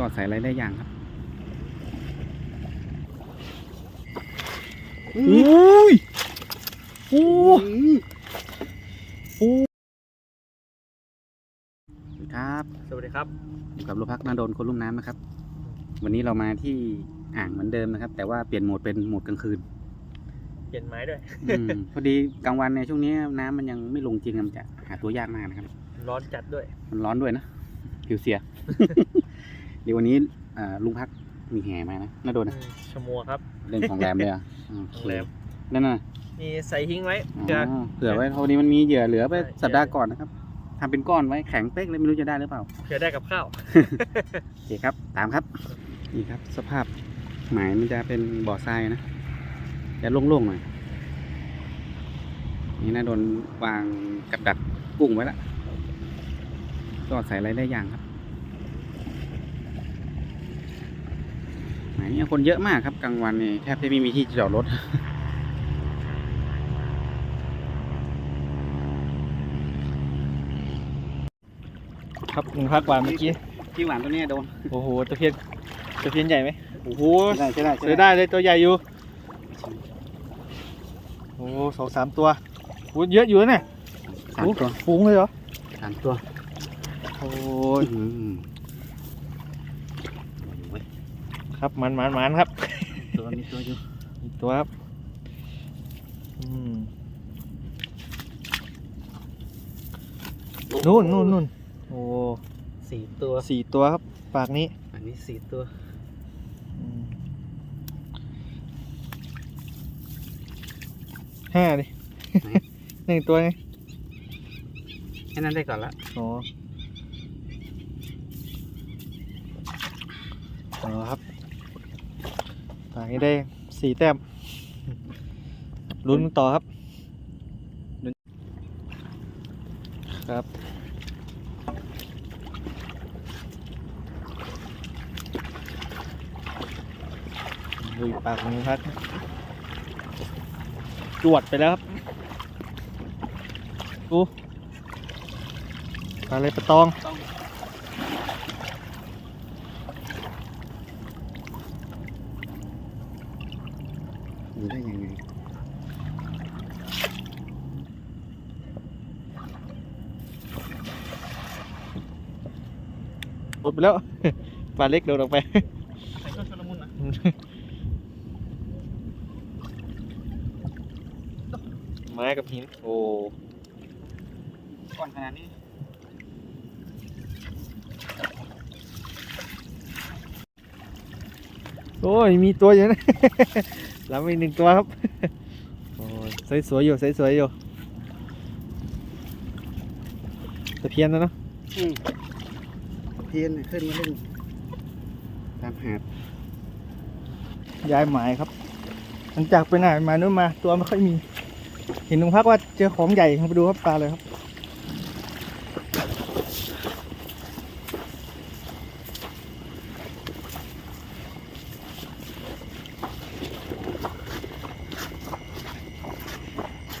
ก็ใส่อะไรได้อย่างครับอุ้ยโอ้โหสวัสดีครับ สวัสดีครับอยู่กับรูพักนาโดนคนลุ่มน้ำนะครับ วันนี้เรามาที่อ่างเหมือนเดิมนะครับ แต่ว่าเปลี่ยนโหมดเป็นโหมดกลางคืน เปลี่ยนไม้ด้วยอืมพอดีกลางวันในช่วงนี้น้ำมันยังไม่ลงจริงอะมันจะหาตัวยากมากนะครับ ร้อนจัดด้วย มันร้อนด้วยนะผิวเสีย เดี๋ยววันนี้อ่าลุงพักมีแห่มานะน่าโดนนะอืมชะมัวครับ เรื่องของแรมเลยอะโอเคของแรม นั่นน่ะมีใส่ทิ้งไว้อ๋อเพื่อเผื่อไว้พอดีมันมีเหยื่อเหลือไปใช่สัปดาห์ก่อนนะครับทำเป็นก้อนไว้แข็งเป๊กเลยไม่รู้จะได้หรือเปล่าเพื่อได้กับข้าว โอเคครับ ตามครับ นี่ครับ สภาพหมายมันจะเป็นบ่อทรายนะ จะโล่งๆหน่อย นี่น่าโดนวางกับดักกุ้งไว้ละก็ใส่อะไรได้อย่างครับ หมายนี้คนเยอะมากครับกลางวันนี่แทบจะไม่มีที่จอดรถครับหนึ่งพักหวานเมื่อกี้ที่หวานตัวเนี้ยโดนโอ้โหตะเพียนตะเพียนใหญ่ไหมโอ้โหใช่ใช่ได้เสียได้เลยตัวใหญ่อยู่โอ้โหสองสามตัวโอ้เยอะอยู่นะเนี่ยสามตัวฝูงเลยเหรอสามตัวโอ้โอ้ย ยโอ้ย ครับมันมันมันครับ ตัวมีตัวอยู่อีกตัวครับอืมนู่นนู่นนู่นโอ้สี่ตัวสี่ตัวครับ ปากนี้ อันนี้สี่ตัวอืมห้าดิหนึ่งตัวไงแค่นั้นได้ก่อนละอ๋ออ๋อครับปากนี้ได้สี่แต้มลุ้นต่อครับ ครับ ดูปากของพัดจวดไปแล้วครับดูอะไรปลาตอง อยู่ได้ยังไงหมดไปแล้ว ปลาเล็กโดดออกไปใส่ก็ชลมุนนะไม้กับหิน โอ้ก่อนขนาดนี้โอ้ย มีตัวอยู่นะ แล้วมีหนึ่งตัวครับ โอ้ยสวยๆอยู่สวยๆอยู่ตะเพียนนะเนาะอืมเพียนขึ้นมาเล่นตามหาดย้ายหมายครับ หลังจากไปไหนมานู้นมาตัวไม่ค่อยมี เห็นลุงพักว่าเจอของใหญ่ลองไปดูครับปลาเลยครับ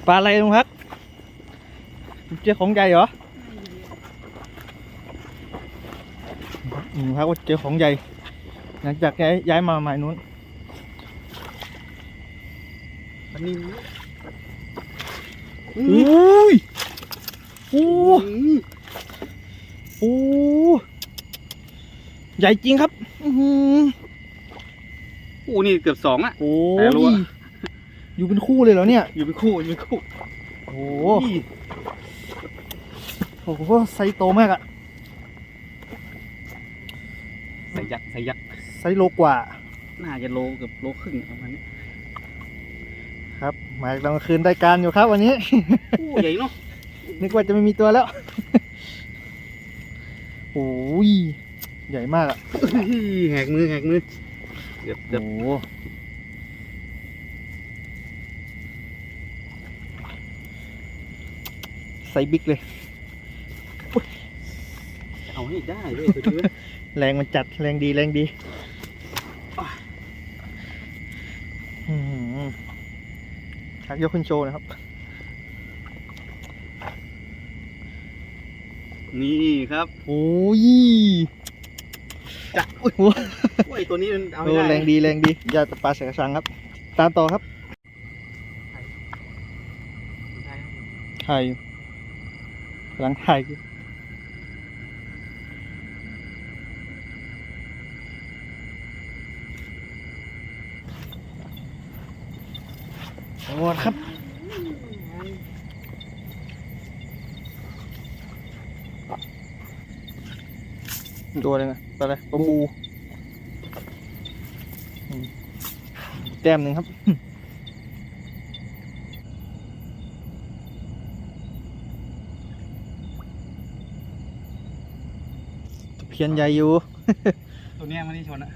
ปลาอะไรลุงพักเจอของใหญ่เหรอลุงพักว่าเจอของใหญ่หลังจากย้ายย้ายมาหมายนู้นปนินอุ้ยโอ้โอ้ใหญ่จริงครับ อื้อหืออู้นี่เกือบสองละโอ้แต่รู้ย อะอยู่เป็นคู่เลยเหรอเนี่ย อยู่เป็นคู่อยู่เป็นคู่โอ้โหโอ้โหไซส์โตมากอะใส่ยักษ์ใส่ยักษ์ไซส์โลกว่าน่าจะโลเกือบโลครึ่งประมาณนี้ครับหมายกลางคืนได้การอยู่ครับวันนี้อู้ใหญ่เนาะนึกว่าจะไม่มีตัวแล้วโอ้ยใหญ่มากอะแหกมือแหกมือเกือบเกือบโอ้โห ไซส์บิ๊กเลย เอาให้ได้ด้วยตัวนี้แรงมันจัดแรงดีแรงดีอื้อหือชักยกขึ้นโชว์นะครับ นี่ครับโอ้ยจะอุ้ยโอ้โอ้ยตัวนี้มันเอาโหไม่ได้แรงดีแรงดีอย่าปลาใส่กระชังครับ ตามต่อครับถ่ายอยู่กำลังถ่ายอยู่โอ้ครับตัวอะไรนะตัวอะไรปลาบูแต้มหนึ่งครับ ตะเพียนใหญ่อยู่ ตัวเนี้ยมันนี่ชนอะ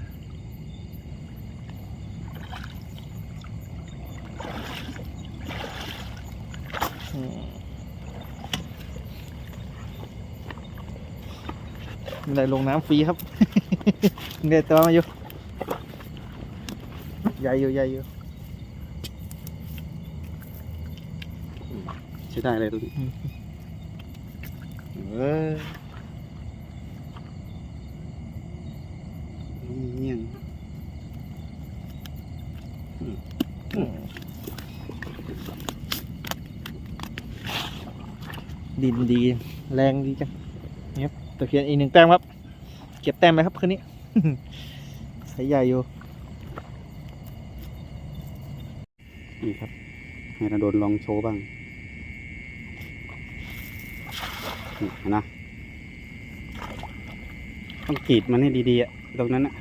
อืมไม่ได้ลงน้ำฟรีครับเดี๋ยวตัวมาอยู่ ใหญ่อยู่ใหญ่อยู่ใช้ได้เลยตัวนี้เออ เงี้ยงดินดีแรงดีจังนี่ครับตะเพียนอีกหนึ่งแต้มครับ เก็บแต้มไหมครับคืนนี้ใส่ใหญ่อยู่นี่ครับ ให้เราโดนลองโชว์บ้างนี่เห็นะ ต้องกรีดมันให้ดีๆอะตรงนั้นอะ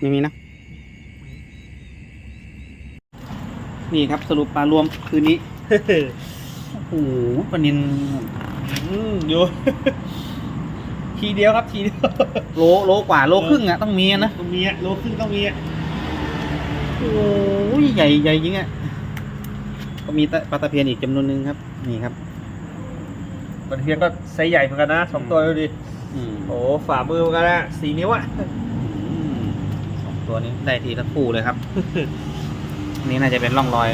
ไม่มีนะ นี่ครับสรุปปลารวมคืนนี้ โอ้โหปลานินอืมอยู่ ทีเดียวครับทีเดียว โลโลกว่าโลครึ่งอะต้องมีอะนะ ต้องมีอะโลครึ่งต้องมีอะโอ้ยใหญ่ใหญ่จริงอะก็มีตะปลาตะเพียนอีกจำนวนหนึ่งครับ นี่ครับตะเพียนก็ไซส์ใหญ่เหมือนกันนะสองตัวดูดิ อืมโอ้ฝ่ามือเหมือนกันนะสี่นิ้วอะสองตัวนี้ได้ทีละคู่เลยครับ นี่น่าจะเป็นร่องรอย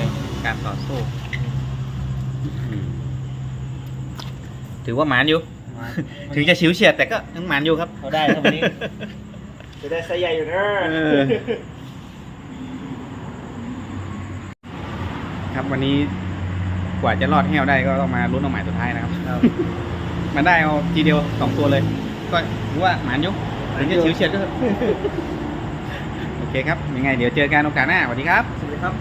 การต่อสู้อืมถือว่าหมานอยู่ ถึงจะฉิวเฉียดแต่ก็ยังหมานอยู่ครับ เขาได้ครับวันนี้ จะได้ไซส์ใหญ่อยู่นะเออ ครับวันนี้กว่าจะรอดแห้วได้ก็ต้องมาลุ้นเอาหมายสุดท้ายนะครับ มันได้เอาทีเดียวสองตัวเลย ก็ถือว่าหมานอยุถึงจะฉิวเฉียดก็เถอะโอเคครับ ยังไงเดี๋ยวเจอกันโอกาสหน้าสวัสดีครับ สวัสดีครับ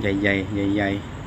ใหญ่ใหญ่ใหญ่ใหญ่ๆ